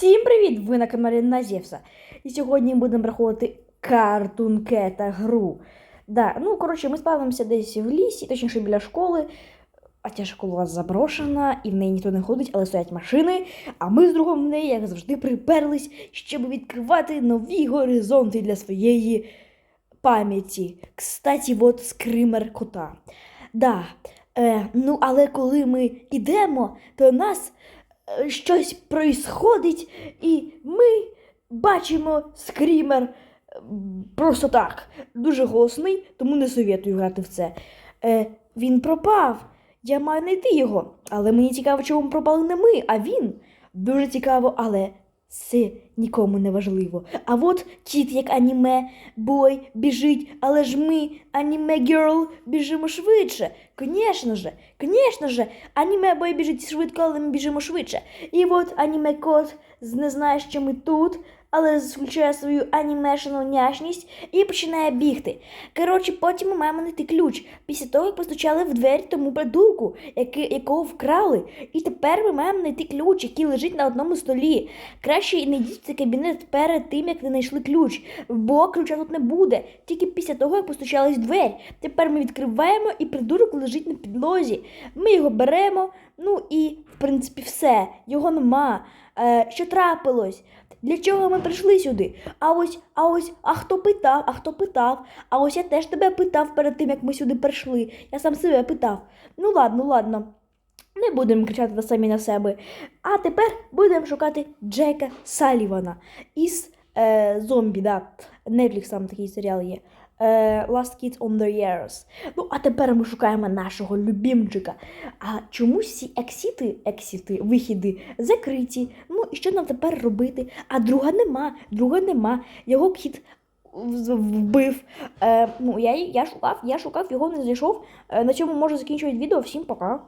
Всім привіт! Ви на каналі Назєвса. І сьогодні будемо проходити Cartoon Cat гру. Да, ну, коротше, ми спавнимося десь в лісі, точніше біля школи. А ця школа заброшена, і в неї ніхто не ходить, але стоять машини. А ми з другом в неї, як завжди, приперлись, щоб відкривати нові горизонти для своєї пам'яті. Кстати, от скример кота. Да, е, ну, але коли ми йдемо, то нас щось происходить, і ми бачимо скрімер е, просто так. Дуже голосний, тому не советую грати в це. Е, він пропав. Я маю знайти його. Але мені цікаво, чому пропали не ми, а він. Дуже цікаво, але це нікому не важливо. А от кіт, як аніме, бой біжить, але ж ми, аніме герл, біжимо швидше. Конечно же, конечно же, аніме бой біжить швидко, але ми біжимо швидше. І от аніме кот не знає, що ми тут, але включає свою анімешну няшність і починає бігти. Коротше, потім ми маємо знайти ключ. Після того, як постучали в двері тому придурку, який, якого вкрали. І тепер ми маємо знайти ключ, який лежить на одному столі. Краще не йдіть в цей кабінет перед тим, як ви знайшли ключ, бо ключа тут не буде. Тільки після того, як постучались в двері. Тепер ми відкриваємо і придурок лежить на підлозі. Ми його беремо, ну і, в принципі, все. Його нема. Е, що трапилось? Для чого ми прийшли сюди? А ось, а ось, а хто питав, а хто питав? А ось я теж тебе питав перед тим, як ми сюди прийшли. Я сам себе питав. Ну ладно, ладно. Не будемо кричати самі на себе. А тепер будемо шукати Джека Салівана із е, зомбі, да. Netflix там такий серіал є. Е, Last Kids on the Years. Ну, а тепер ми шукаємо нашого любімчика. А чомусь всі ексіти, ексіти, вихіди закриті. Ну і що нам тепер робити? А друга нема, друга нема. Його кіт вбив. Е, ну, я, я шукав, я шукав, його не знайшов. Е, на цьому можу закінчувати відео. Всім пока.